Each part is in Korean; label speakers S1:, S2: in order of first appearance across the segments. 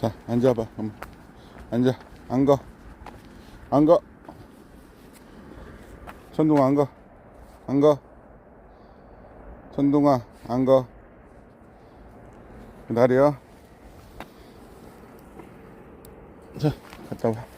S1: 자, 앉아봐. 엄마. 앉아. 안 가. 안 가. 천둥아, 안 가. 안 가. 천둥아, 안 가. 기다려. 자, 갔다 와.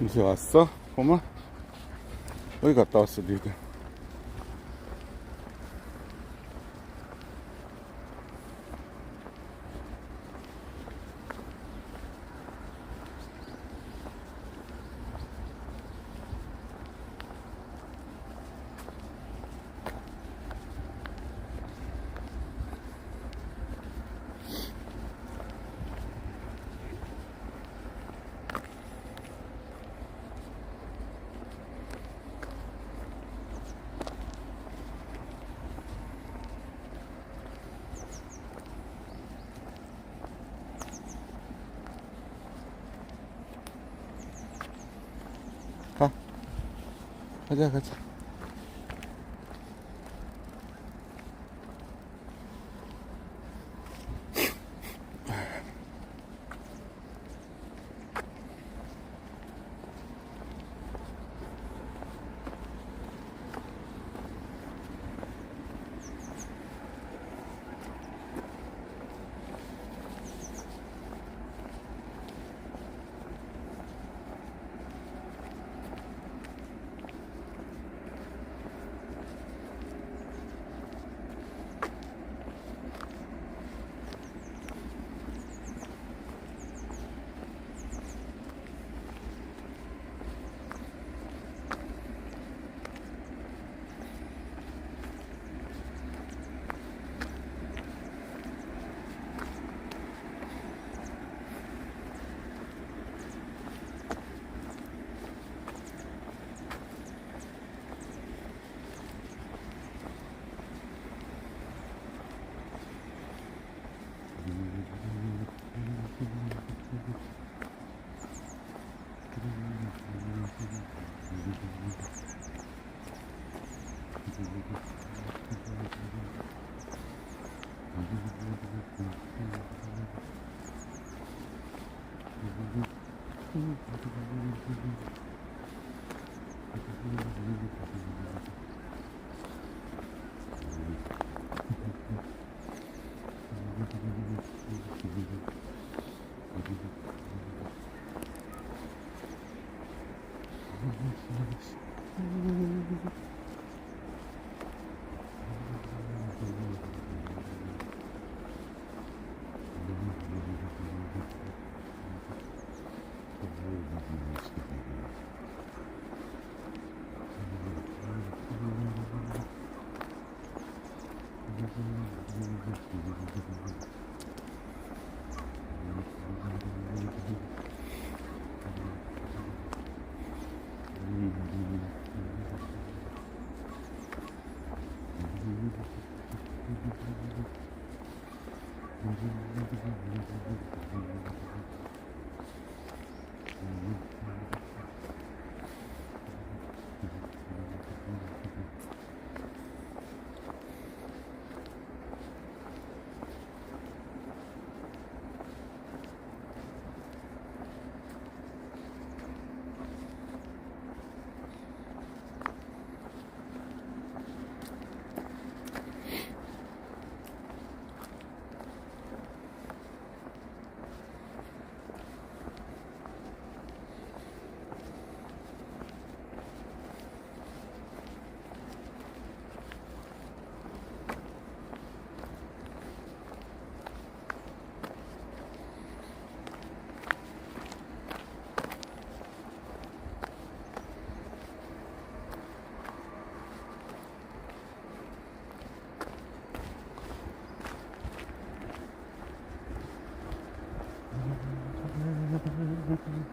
S1: 이제 왔어? 봄아? 어디 갔다 왔어, 니들? 가. 가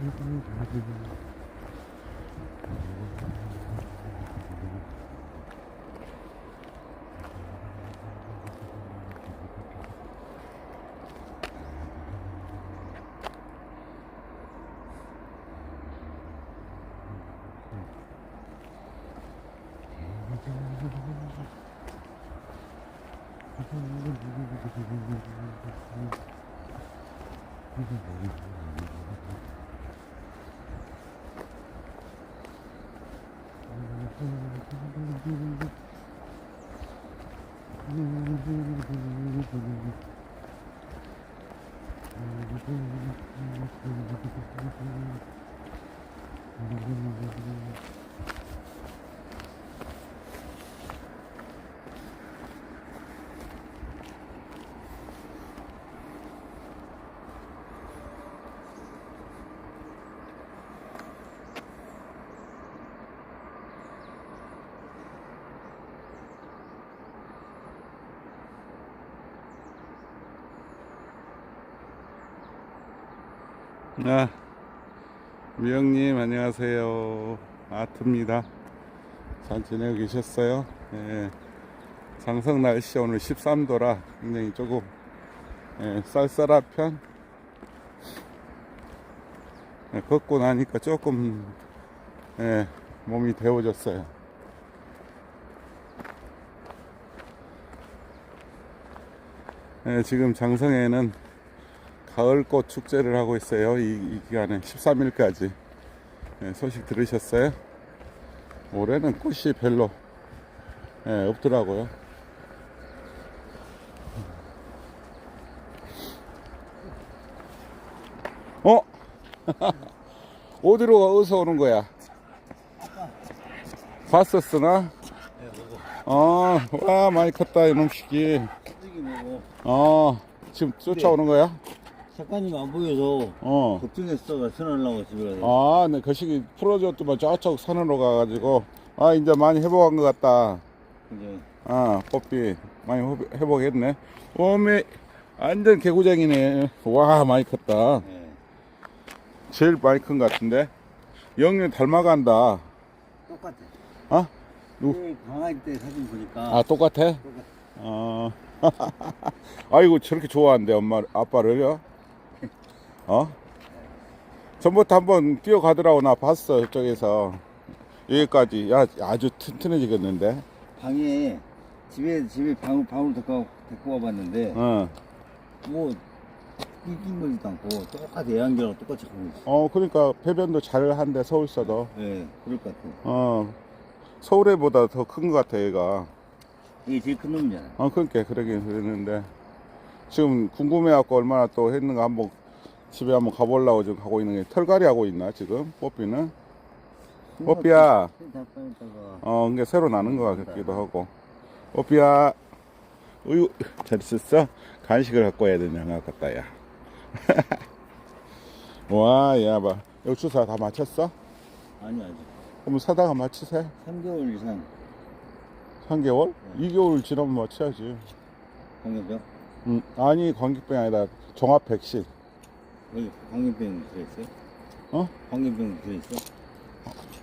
S1: Mm-hmm. 아, 미영님 안녕하세요. 아트입니다. 잘 지내고 계셨어요? 예. 장성 날씨 오늘 13도라 굉장히 조금 예, 쌀쌀한 편. 예, 걷고 나니까 조금 예, 몸이 데워졌어요. 예, 지금 장성에는 가을꽃 축제를 하고 있어요. 이, 이 기간에 13일까지 소식 들으셨어요? 올해는 꽃이 별로 예, 없더라고요. 어? 어디로 어디서 오는 거야? 봤었으나? 어, 와 많이 컸다.
S2: 이게 뭐고
S1: 어, 지금 쫓아오는 거야?
S2: 작가님 안 보여서
S1: 어.
S2: 걱정했어 전화하려고 집에 가서
S1: 아, 네, 거시기 풀어줬더만 저쪽 산으로 가가지고, 아, 이제 많이 회복한 것 같다.
S2: 이제
S1: 아, 뽀삐 많이 회복- 회복했네. 오메, 완전 개구쟁이네. 와, 많이 컸다.
S2: 예.
S1: 제일 많이 큰 것 같은데. 영년 닮아간다.
S2: 똑같아
S1: 어? 누-
S2: 그 강아지 때 사진 보니까
S1: 아, 똑같아?
S2: 똑같아
S1: 어. 아이고, 저렇게 좋아한대, 엄마, 아빠를요? 어? 전부터 한번 뛰어가더라고, 나 봤어, 저쪽에서. 여기까지. 야, 아주 튼튼해지겠는데?
S2: 방에 집에 집에 방 방으로 데리고 데리고 와봤는데
S1: 어.
S2: 뭐 이긴 거지도 않고 똑같아 애완견하고 똑같이 하고 있어
S1: 어, 그러니까 배변도 잘 한대, 서울서도.
S2: 예 그럴 것 같아
S1: 어. 서울에보다 더 큰 것 같아, 얘가.
S2: 이게 제일 큰 놈이잖아
S1: 어, 그러니까 그러긴 그랬는데. 지금 궁금해갖고 얼마나 또 했는가 한번 집에 한번 가보려고 지금 가고 있는 게 털갈이 하고 있나, 지금? 뽀삐는? 뽀삐야. 어, 이게 새로 나는 것 같기도 하고. 뽀삐야. 우유, 잘 있었어? 간식을 갖고 와야 되냐, 아깝다, 야. 와, 야, 봐. 여기 주사 다 맞췄어?
S2: 아니 아직
S1: 그럼 사다가 맞추세요.
S2: 3개월 이상
S1: 3개월? 2개월 지나면 맞춰야지.
S2: 광견병
S1: 음, 아니, 관객병이 아니라 종합 백신.
S2: 여기 광견병 들어있어요?
S1: 어?
S2: 광견병 들어있어?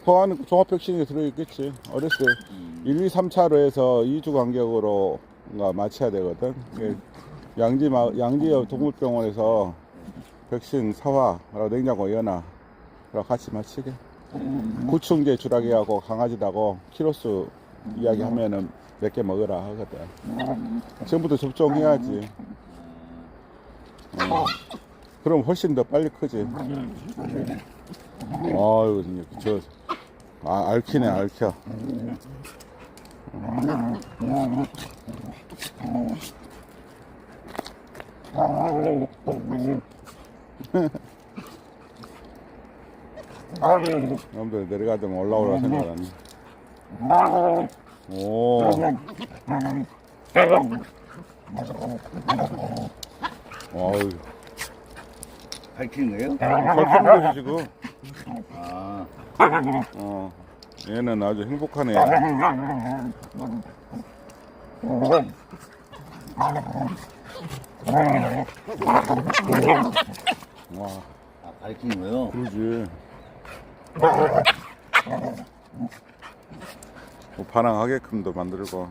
S1: 그 안에 종합 백신이 들어있겠지. 어렸을 때
S2: 음.
S1: 1, 2, 3차로 해서 2주 간격으로 뭔가 맞춰야 되거든. 이게 양지, 마, 양지 동물병원에서 백신 사와라고 냉장고. 그럼 같이 맞히게. 구충제 주라기하고 강아지하고 키로수 이야기 하면은 몇 개 먹으라 하거든. 지금부터 접종해야지. 어. 그럼 훨씬 더 빨리 크지. 아유, 저, 아, 앓히네, 앓혀. 여러분들 내려가자면 올라오라 생각하니. 오. 어우,
S2: 밝히는 거예요?
S1: 잘 거지, 지금.
S2: 아
S1: 어, 얘는 아주 행복하네. 요 와,
S2: 아, 밝히는 거요?
S1: 그러지. 뭐 반항하게끔도 만들고.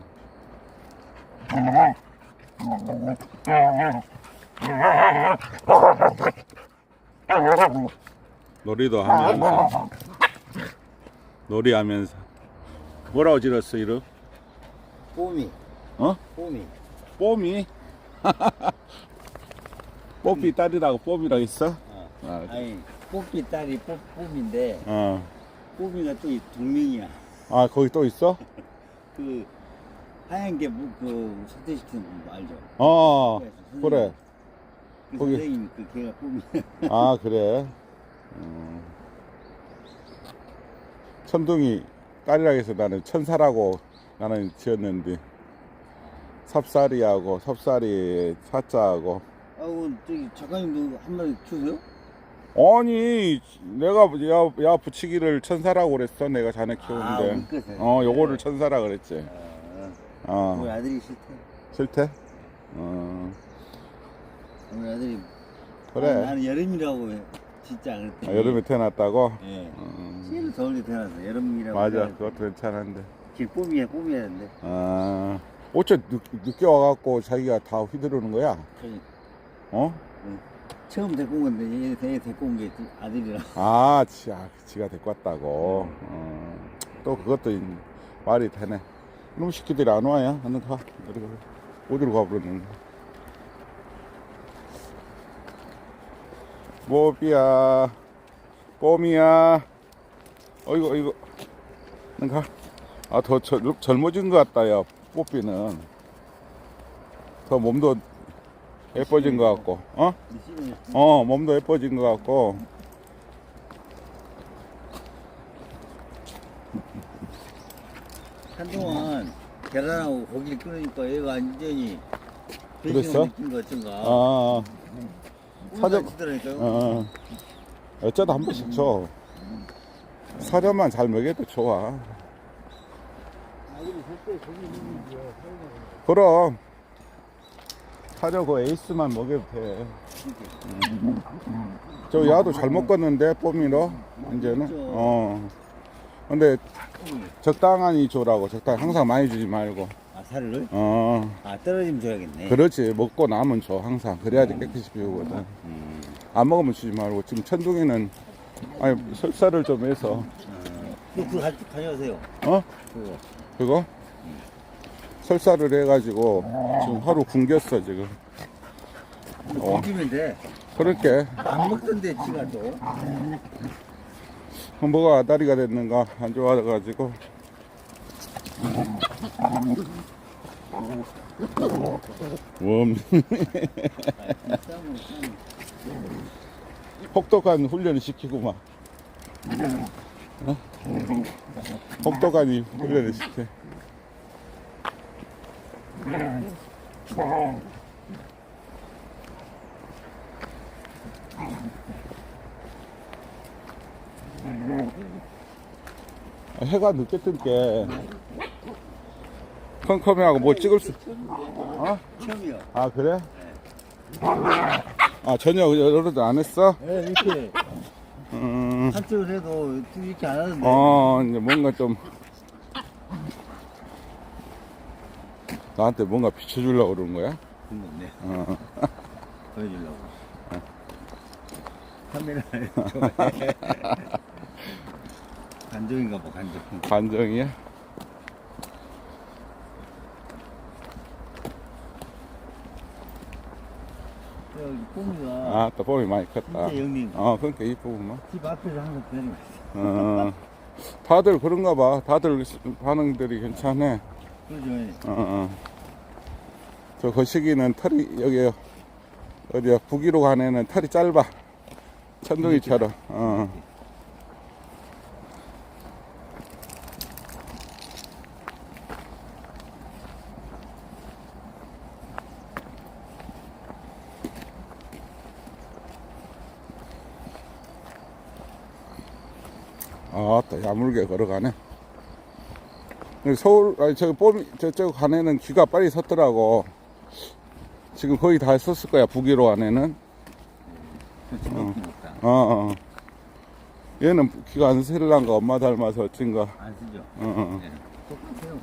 S1: 놀이도 하면서. 놀이하면서. 뭐라고 지었어, 이름?
S2: 뽀미.
S1: 어?
S2: 뽀미.
S1: 뽀미? 뽀삐 딸이라고 뽀미라고 있어?
S2: 어.
S1: 아,
S2: 아니, 뽀삐 딸이 뽀, 뽀미인데,
S1: 어.
S2: 뽀미가 또 이 동명이야.
S1: 아, 거기 또 있어?
S2: 그, 하얀 게, 뭐, 그, 소개시키는 분 알죠?
S1: 어. 그래.
S2: 그
S1: 거기-
S2: 선생님이 그 걔가 뽀미.
S1: 아, 그래. 음. 천둥이 딸이라 해서 나는 천사라고 나는 지었는데 삽살이하고 섭살이 사자하고
S2: 아우 저기 작가님도 한 마리 키우세요?
S1: 아니 내가 야, 야 붙이기를 천사라고 그랬어 내가 자네
S2: 아,
S1: 키우는데
S2: 우리.
S1: 어 요거를 천사라 그랬지
S2: 아, 우리
S1: 어
S2: 아들이 싫대.
S1: 싫대? 어
S2: 우리 아들이
S1: 그래
S2: 아, 나는 여름이라고 해. 진짜 안
S1: 아,
S2: 그랬더니
S1: 여름에 태어났다고?
S2: 예.
S1: 어,
S2: 제일 더울 때 태어났어. 여름이라고.
S1: 맞아
S2: 해가지고.
S1: 그것도 괜찮은데
S2: 길 봄이야 봄이야 했는데.
S1: 아 어째 늦, 늦게 와갖고 자기가 다 휘두르는 거야?
S2: 저기
S1: 어?
S2: 처음 데리고 온 건데 얘 대- 데리고 온 게 아들이라.
S1: 아, 지, 아 지가 데리고 왔다고. 어, 또 그것도 있- 말이 되네. 이놈 새끼들이 안 와야? 하는 가. 어디로, 어디로 가버렸는데. 뽀비야. 뽀미야. 어이구, 어이구. 는 가. 아, 더 젊, 젊어진 것 같다, 야. 뽀삐는. 더 몸도 예뻐진 것 같고. 어? 어, 몸도 예뻐진 것 같고.
S2: 한동안 계란하고 고기를 끊으니까 얘가 완전히
S1: 그랬어?
S2: 느낀 거 어쩐가.
S1: 아, 사정. 어, 어. 어쩌다 한 번씩 줘. 사료만 잘 먹여도 좋아. 그럼. 사료 그 에이스만 먹여도 돼. 음. 저 야도 잘 먹겠는데, 뽀미로? 이제는? 어. 근데 적당히 줘라고. 적당 히 항상 많이 주지 말고.
S2: 아 사료를?
S1: 어.
S2: 아 떨어지면 줘야겠네.
S1: 그렇지. 먹고 남은 줘, 항상. 그래야지 깨끗이 비우거든.
S2: 음.
S1: 안 먹으면 주지 말고 지금 천둥이는 아니 설사를 좀 해서
S2: 그거 그거 가- 가져가세요.
S1: 어
S2: 그거.
S1: 그거 설사를 해가지고 지금 하루 굶겼어 지금 어
S2: 고기면 돼.
S1: 그렇게
S2: 안 먹던데 지가 또.
S1: 뭐가 아다리가 됐는가 안 좋아가지고 웜. 혹독한 훈련을 시키고만 어? 혹독한 훈련을 시켜 아, 해가 늦게 뜰 게 컴컴이하고 뭐 찍을 수 어?
S2: 처음이요.
S1: 아 그래? 아 저녁 여러분 안 했어?
S2: 예, 이렇게
S1: 음,
S2: 한쪽을 해도 이렇게 안 하는데.
S1: 어 이제 뭔가 좀 나한테 뭔가 비춰주려고 그러는 거야?
S2: 건데.
S1: 어.
S2: 보여주려고. 카메라에 좀. 간종인가 봐, 간종.
S1: 반정이야?
S2: 여기 뽕이가
S1: 아또 폼이 많이 컸다.
S2: 진짜
S1: 어 그러니까 이쁘구만
S2: 집 앞에서 항상 기다리고 있어.
S1: 어, 다들 그런가 봐. 다들 반응들이 괜찮네.
S2: 그러죠.
S1: 어, 어. 저 거시기는 털이 여기 어디야? 북위로 가내는 털이 짧아. 천둥이처럼. 어. 야물게 걸어가네 서울 아니 저봄 저쪽 간에는 귀가 빨리 섰더라고 지금 거의 다 섰을 거야 북위로 안에는
S2: 못다.
S1: 어, 어. 얘는 귀가 안 세려한가 엄마 닮아서 어쩐가
S2: 안 쓰죠.
S1: 어, 어.
S2: 네. 똑같아요.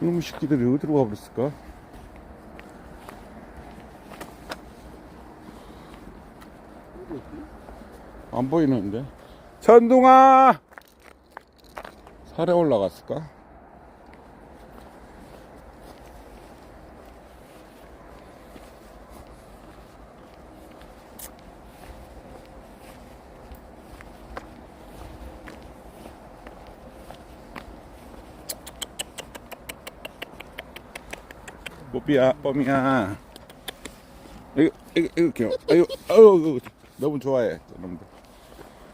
S1: 이놈의 새끼들이 어디로 가버렸을까? 안 보이는데 천둥아 살에 올라갔을까? 뽀삐야 뽀미야 이거, 이거, 이거, 이거, 이거, 너무 좋아해.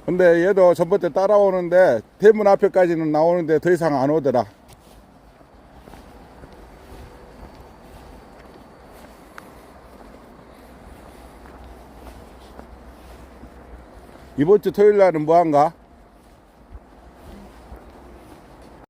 S1: 근데 얘도 전부터 따라오는데, 대문 앞에까지는 나오는데 더 이상 안 오더라. 이번 주 토요일 날은 뭐 한가?